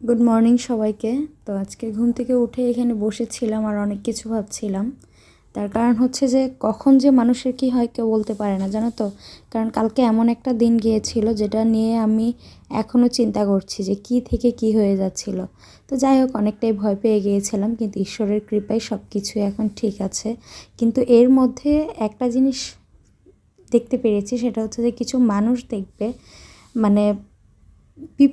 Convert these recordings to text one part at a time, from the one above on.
Good morning সবাইকে। তো আজকে ঘুম থেকে উঠে এখানে বসেছিলাম আর অনেক কিছু ভাবছিলাম। তার কারণ হচ্ছে যে, কখন যে মানুষের কি হয় কেউ বলতে পারে না, জানো তো? কারণ কালকে এমন একটা দিন গিয়েছিল যেটা নিয়ে আমি এখনও চিন্তা করছি যে, কি থেকে কি হয়ে যাচ্ছিল। তো যাই হোক, অনেকটাই ভয় পেয়ে গিয়েছিলাম, কিন্তু ঈশ্বরের কৃপায় সব কিছুই এখন ঠিক আছে। কিন্তু এর মধ্যে একটা জিনিস দেখতে পেরেছি, সেটা হচ্ছে যে, কিছু মানুষ দেখবে মানে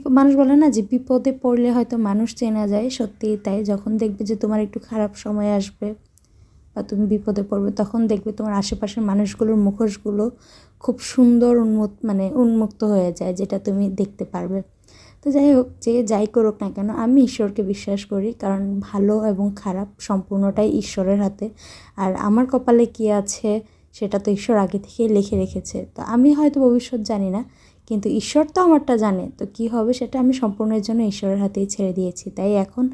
মানুষ বলে না যে বিপদে পড়লে হয়তো মানুষ চেনা যায় সত্যিই তাই। যখন দেখবে যে তোমার একটু খারাপ সময় আসবে বা তুমি বিপদে পড়বে, তখন দেখবে তোমার আশেপাশের মানুষগুলোর মুখোশগুলো খুব সুন্দর উন্মুক্ত মানে উন্মুক্ত হয়ে যায়, যেটা তুমি দেখতে পারবে। তো যাই হোক, যে যাই করুক না কেন, আমি ঈশ্বরকে বিশ্বাস করি, কারণ ভালো এবং খারাপ সম্পূর্ণটাই ঈশ্বরের হাতে। আর আমার কপালে কী আছে, সেটা তো ঈশ্বর আগে থেকেই লিখে রেখেছে। তো আমি হয়তো ভবিষ্যৎ জানি না কিন্তু ঈশ্বর তো আমারটা জানে, তো কি হবে সেটা আমি সম্পূর্ণের জন্য ঈশ্বরের হাতেই ছেড়ে দিয়েছি। তাই এখন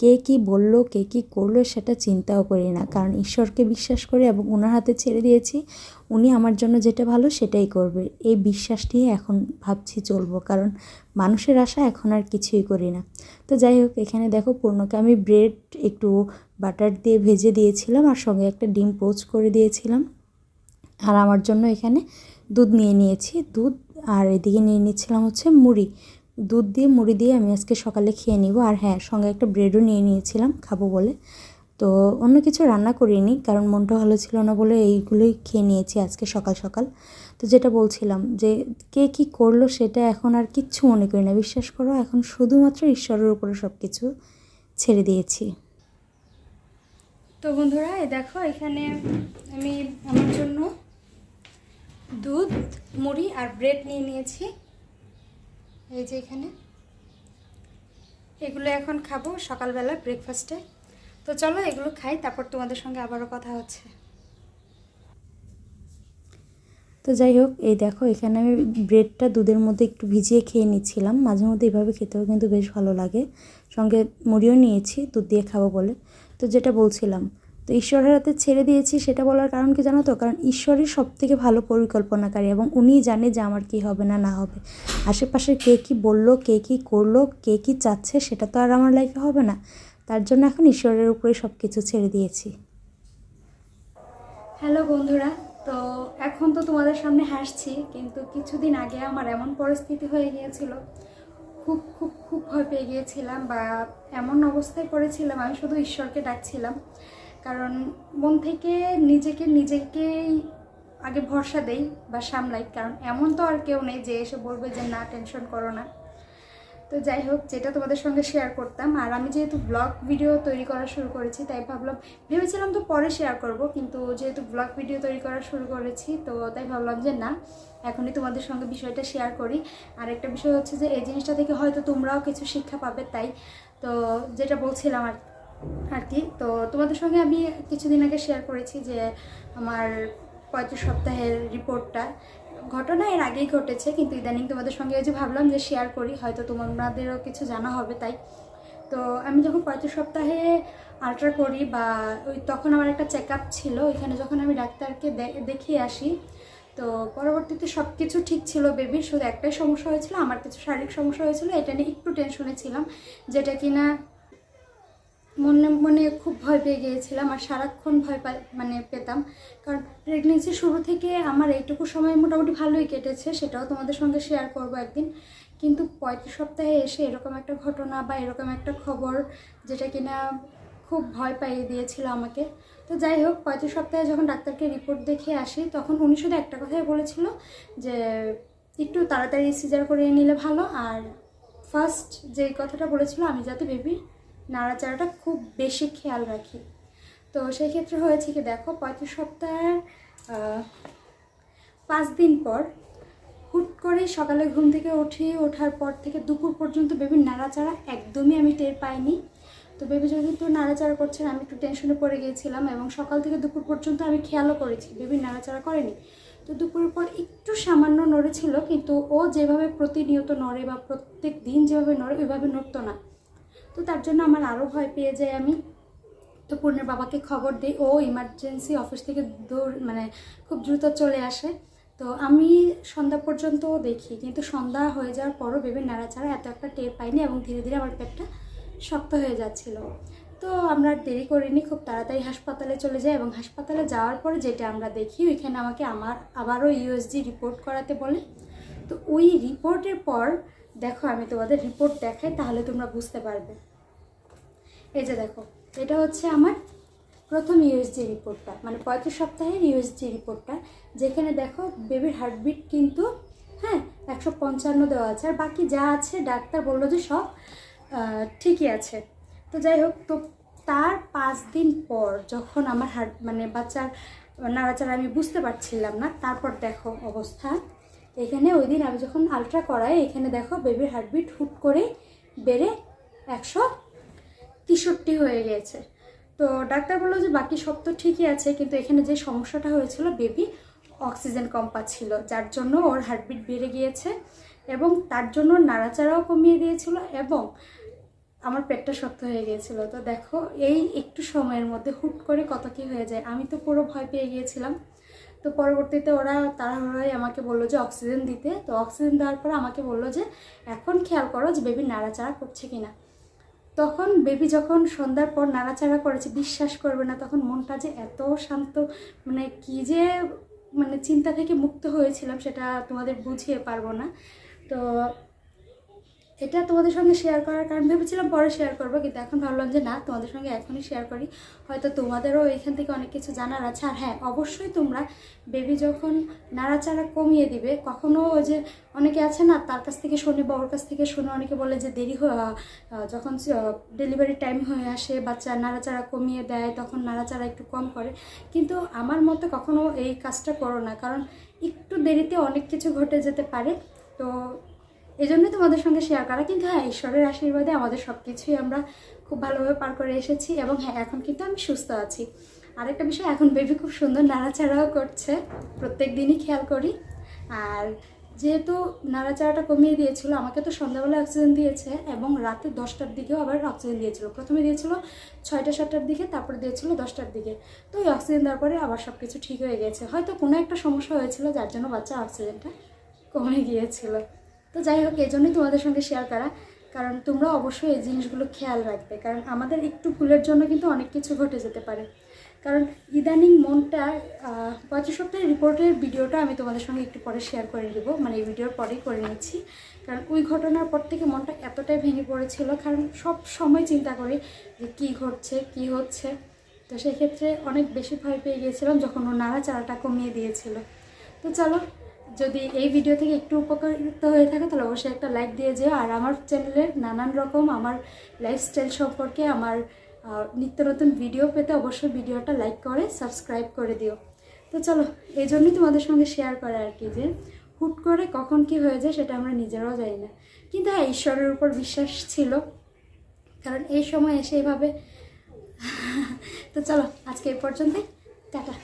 কে কি বলল, কে কি করল সেটা চিন্তাও করি না। কারণ ঈশ্বরকে বিশ্বাস করে এবং ওনার হাতে ছেড়ে দিয়েছি, উনি আমার জন্য যেটা ভালো সেটাই করবে। এই বিশ্বাস নিয়ে এখন ভাবছি চলবো, কারণ মানুষের আশা এখন আর কিছুই করি না। তো যাই হোক, এখানে দেখো পূর্ণকে আমি ব্রেড, একটু বাটার দিয়ে ভেজে দিয়েছিলাম আর সঙ্গে একটা ডিম পোচ করে দিয়েছিলাম। আর আমার জন্য এখানে দুধ নিয়ে নিয়েছি। দুধ আর এদিকে নিয়ে নিচ্ছিলাম হচ্ছে মুড়ি। দুধ দিয়ে, মুড়ি দিয়ে আমি আজকে সকালে খেয়ে নিব। আর হ্যাঁ সঙ্গে একটা ব্রেডও নিয়ে নিয়েছিলাম খাব বলে। তো অন্য কিছু রান্না করিনি, কারণ মনটা ভালো ছিল না বলে এইগুলোই খেয়ে নিয়েছি আজকে সকাল সকাল। তো যেটা বলছিলাম যে কে কী করল সেটা এখন আর কিচ্ছু মনে করি না। বিশ্বাস করো, এখন শুধুমাত্র ঈশ্বরের উপরে সব কিছু ছেড়ে দিয়েছি। তো বন্ধুরা দেখো, এখানে আমি আমার জন্য দুধ, মুড়ি আর ব্রেড নিয়ে নিয়েছি। এই যে এখানে। এগুলো এখন খাব সকালবেলা ব্রেকফাস্টে তো চলো এগুলো খাই, তারপর তোমাদের সঙ্গে আবারও কথা হচ্ছে। তো যাই হোক, এই দেখো, এখানে আমি ব্রেডটা দুধের মধ্যে একটু ভিজিয়ে খেয়ে নিচ্ছিলাম। মাঝে মধ্যে এইভাবে খেতেও কিন্তু বেশ ভালো লাগে। সঙ্গে মুড়িও নিয়েছি, দুধ দিয়ে খাব বলে। তো যেটা বলছিলাম তো ঈশ্বরের হাতে ছেড়ে দিয়েছি সেটা বলার কারণ কি জানো তো? কারণ ঈশ্বরই সব থেকে ভালো পরিকল্পনাকারী এবং উনিই জানে যে আমার কি হবে না না হবে। আশেপাশে কে কী বলল, কে কী করল, কে কী চাচ্ছে সেটা তো আর আমার লাইফে হবে না। তার জন্য এখন ঈশ্বরের উপরে সব কিছু ছেড়ে দিয়েছি। হ্যালো বন্ধুরা, তো এখন তো তোমাদের সামনে হাসছি, কিন্তু কিছুদিন আগে আমার এমন পরিস্থিতি হয়ে গিয়েছিল। খুব খুব খুব ভয় পেয়ে গিয়েছিলাম বা এমন অবস্থায় পড়েছিলাম, আমি শুধু ঈশ্বরকে ডাকছিলাম। কারণ মন থেকে নিজেকে নিজেকেই আগে ভরসা দেই বা সামলাই, কারণ এমন তো আর কেউ নেই যে এসে বলবে যে না টেনশন করো না। তো যাই হোক, যেটা তোমাদের সঙ্গে শেয়ার করতাম, আর আমি যেহেতু ব্লগ ভিডিও তৈরি করা শুরু করেছি, তাই ভাবলাম, ভেবেছিলাম তো পরে শেয়ার করব, কিন্তু যেহেতু ব্লগ ভিডিও তৈরি করা শুরু করেছি, তো তাই ভাবলাম যে না, এখনই তোমাদের সঙ্গে বিষয়টা শেয়ার করি। আর একটা বিষয় হচ্ছে যে, এই জিনিসটা থেকে হয়তো তোমরাও কিছু শিক্ষা পাবে, তাই তো যেটা বলছিলাম আর আর কি। তো তোমাদের সঙ্গে আমি কিছুদিন আগে শেয়ার করেছি যে আমার পঁয়ত্রিশ সপ্তাহের রিপোর্টটা ঘটনা এর আগেই ঘটেছে, কিন্তু ইদানিং তোমাদের সঙ্গে যে ভাবলাম যে শেয়ার করি, হয়তো তোমাদেরও কিছু জানা হবে তাই। তো আমি যখন পঁয়ত্রিশ সপ্তাহে আল্ট্রা করি বা ওই তখন আমার একটা চেক আপ ছিল, ওইখানে যখন আমি ডাক্তারকে দেখিয়ে আসি, তো পরবর্তীতে সব কিছু ঠিক ছিল বেবির শুধু একটাই সমস্যা হয়েছিল, আমার কিছু শারীরিক সমস্যা হয়েছিল, এটা নিয়ে একটু টেনশনে ছিলাম, যেটা কিনা মনে মনে খুব ভয় পেয়ে গিয়েছিলাম আর সারাক্ষণ ভয় পা মানে পেতাম। কারণ প্রেগনেন্সি শুরু থেকে আমার এইটুকু সময় মোটামুটি ভালোই কেটেছে, সেটাও তোমাদের সঙ্গে শেয়ার করব একদিন। কিন্তু পঁয়ত্রিশ সপ্তাহে এসে এরকম একটা ঘটনা বা এরকম একটা খবর যেটা কিনা খুব ভয় পাইয়ে দিয়েছিল আমাকে। তো যাই হোক পঁয়ত্রিশ সপ্তাহে যখন ডাক্তারকে রিপোর্ট দেখে আসি, তখন উনি শুধু একটা কথাই বলেছিল যে, একটু তাড়াতাড়ি সিজার করে নিলে ভালো। আর ফার্স্ট যে কথাটা বলেছিল, আমি যাতে বেবির নাড়াচাড়াটা খুব বেশি খেয়াল রাখি। তো সেই ক্ষেত্রে হয়েছে কি দেখো পঁয়ত্রিশ সপ্তাহের পাঁচ দিন পর হুট করে সকালে ঘুম থেকে উঠি, ওঠার পর থেকে দুপুর পর্যন্ত বেবির নাড়াচাড়া একদমই আমি টের পাইনি। তো বেবি একটু নাড়াচাড়া করছেন আমি একটু টেনশনে পড়ে গিয়েছিলাম এবং সকাল থেকে দুপুর পর্যন্ত আমি খেয়ালও করেছি বেবির নাড়াচাড়া করেনি। তো দুপুরের পর একটু সামান্য নড়েছিল, কিন্তু ও যেভাবে প্রতিনিয়ত নড়ে বা প্রত্যেক দিন যেভাবে নড়ে, ওইভাবে নড়তো না। তো তার জন্য আমার আরও ভয় পেয়ে যাই আমি। তো পূর্ণের বাবাকে খবর দিই, ও ইমার্জেন্সি অফিস থেকে দূর মানে খুব দ্রুত চলে আসে। তো আমি সন্ধ্যা পর্যন্ত দেখি, কিন্তু সন্ধ্যা হয়ে যাওয়ার পরও বেবির নাড়াচাড়া এত একটা টের পাইনি এবং ধীরে ধীরে আমার পেটটা শক্ত হয়ে যাচ্ছিল। তো আমরা দেরি করিনি, খুব তাড়াতাড়ি হাসপাতালে চলে যাই এবং হাসপাতালে যাওয়ার পরে যেটা আমরা দেখি, ওইখানে আমাকে আমার, আবারও ইউএসজি রিপোর্ট করাতে বলে। তো ওই রিপোর্টের পর দেখো, আমি তোমাদের রিপোর্ট দেখাই, তাহলে তোমরা বুঝতে পারবে। এই যে দেখো, এটা হচ্ছে আমার প্রথম ইউএসজি রিপোর্টটা মানে পঁয়ত্রিশ সপ্তাহের ইউএসজি রিপোর্টটা যেখানে দেখো বেবির হার্টবিট কিন্তু হ্যাঁ একশো পঞ্চান্ন দেওয়া আছে, আর বাকি যা আছে, ডাক্তার বলল যে সব ঠিকই আছে। তো যাই হোক, তো তার পাঁচ দিন পর যখন আমার হার্ট মানে বাচ্চার নাড়াচাড়া আমি বুঝতে পারছিলাম না, তারপর দেখো অবস্থা। এখানে ওই দিন আমি যখন আলট্রা করাই, এখানে দেখো বেবির হার্টবিট হুট করে বেড়ে একশো তেষট্টি হয়ে গিয়েছে তো ডাক্তার বলল যে বাকি সব তো ঠিকই আছে, কিন্তু এখানে যে সমস্যাটা হয়েছিল বেবি অক্সিজেন কম পাচ্ছিল, যার জন্য ওর হার্টবিট বেড়ে গিয়েছে এবং তার জন্য নাড়াচাড়াও কমিয়ে দিয়েছিল এবং আমার পেটটা শক্ত হয়ে গিয়েছিল। তো দেখো, এই একটু সময়ের মধ্যে হুট করে কত কি হয়ে যায়, আমি তো পুরো ভয় পেয়ে গিয়েছিলাম। তো পরবর্তীতে ওরা তাড়াহুড়াই আমাকে বলল যে অক্সিজেন দিতে। তো অক্সিজেন দেওয়ার পর আমাকে বলল যে, এখন খেয়াল করো যে বেবি নাড়াচাড়া করছে কি না তখন বেবি যখন সন্ধ্যার পর নাড়াচাড়া করেছে, বিশ্বাস করবে না, তখন মনটা যে এত শান্ত মানে কি যে মানে চিন্তা থেকে মুক্ত হয়েছিলাম সেটা তোমাদের বুঝিয়ে পারব না। তো এটা তোমাদের সঙ্গে শেয়ার করার কারণ ভেবেছিলাম পরে শেয়ার করব, কিন্তু এখন ভাবলাম যে না, তোমাদের সঙ্গে এখনই শেয়ার করি। হয়তো তোমাদেরও এখান থেকে অনেক কিছু জানার আছে। আর হ্যাঁ অবশ্যই তোমরা বেবি যখন নাড়াচাড়া কমিয়ে দিবে, কখনো ওই যে অনেকে আছে না, তার কাছ থেকে শুনে বা ওর কাছ থেকে শুনে অনেকে বলে যে দেরি হয়ে যখন ডেলিভারি টাইম হয়ে আসে, বাচ্চা নাড়াচাড়া কমিয়ে দেয়, তখন নাড়াচাড়া একটু কম করে। কিন্তু আমার মতে কখনো এই কাজটা করো না, কারণ একটু দেরিতে অনেক কিছু ঘটে যেতে পারে। তো এই জন্যই তোমাদের সঙ্গে শেয়ার করা। কিন্তু হ্যাঁ ঈশ্বরের আশীর্বাদে আমাদের সব কিছুই আমরা খুব ভালোভাবে পার করে এসেছি এবং হ্যাঁ এখন কিন্তু আমি সুস্থ আছি। আরেকটা বিষয়, এখন বেবি খুব সুন্দর নাড়াচাড়াও করছে। প্রত্যেক দিনই খেয়াল করি। আর যেহেতু নাড়াচাড়াটা কমিয়ে দিয়েছিল, আমাকে তো সন্ধ্যাবেলা অক্সিজেন দিয়েছে এবং রাতে দশটার দিকেও আবার অক্সিজেন দিয়েছিল। প্রথমে দিয়েছিল ছয়টা, সাতটার দিকে, তারপরে দিয়েছিল দশটার দিকে। তো ওই অক্সিজেন দেওয়ার পরে আবার সব কিছু ঠিক হয়ে গেছে। হয়তো কোনো একটা সমস্যা হয়েছিল, যার জন্য বাচ্চা অক্সিজেনটা কমে গিয়েছিল। তো যাই হোক, এই জন্যই তোমাদের সঙ্গে শেয়ার করা। কারণ তোমরা অবশ্যই এই জিনিসগুলো খেয়াল রাখবে। কারণ আমাদের একটু ভুলের জন্য কিন্তু অনেক কিছু ঘটে যেতে পারে। কারণ ইদানিং মনটা পঁচিশ সপ্তাহের রিপোর্টের ভিডিওটা আমি তোমাদের সঙ্গে একটু পরে শেয়ার করে দেবো মানে এই ভিডিওর পরেই করে নিচ্ছি। কারণ ওই ঘটনার পর থেকে মনটা এতটাই ভেঙে পড়েছিল। কারণ সব সময় চিন্তা করি যে কী ঘটছে, কী হচ্ছে। তো সেক্ষেত্রে অনেক বেশি ভয় পেয়ে গিয়েছিলাম যখন ও নাড়াচাড়াটা কমিয়ে দিয়েছিল। তো চলো যদি এই ভিডিও থেকে একটু উপকৃত হয়ে থাকে, তাহলে অবশ্যই একটা লাইক দিয়ে যেও। আর আমার চ্যানেলের নানান রকম আমার লাইফস্টাইল সম্পর্কে আমার নিত্য নতুন ভিডিও পেতে অবশ্যই ভিডিওটা লাইক করে সাবস্ক্রাইব করে দিও। তো চলো, এই জন্যই তোমাদের সঙ্গে শেয়ার করা আর কি যে, হুট করে কখন কি হয়ে যায় সেটা আমরা নিজেরাও জানি না। কিন্তু হ্যাঁ ঈশ্বরের উপর বিশ্বাস ছিল। কারণ এই সময় এসে এইভাবে, তো চলো, আজকে এই পর্যন্তই। টাটা।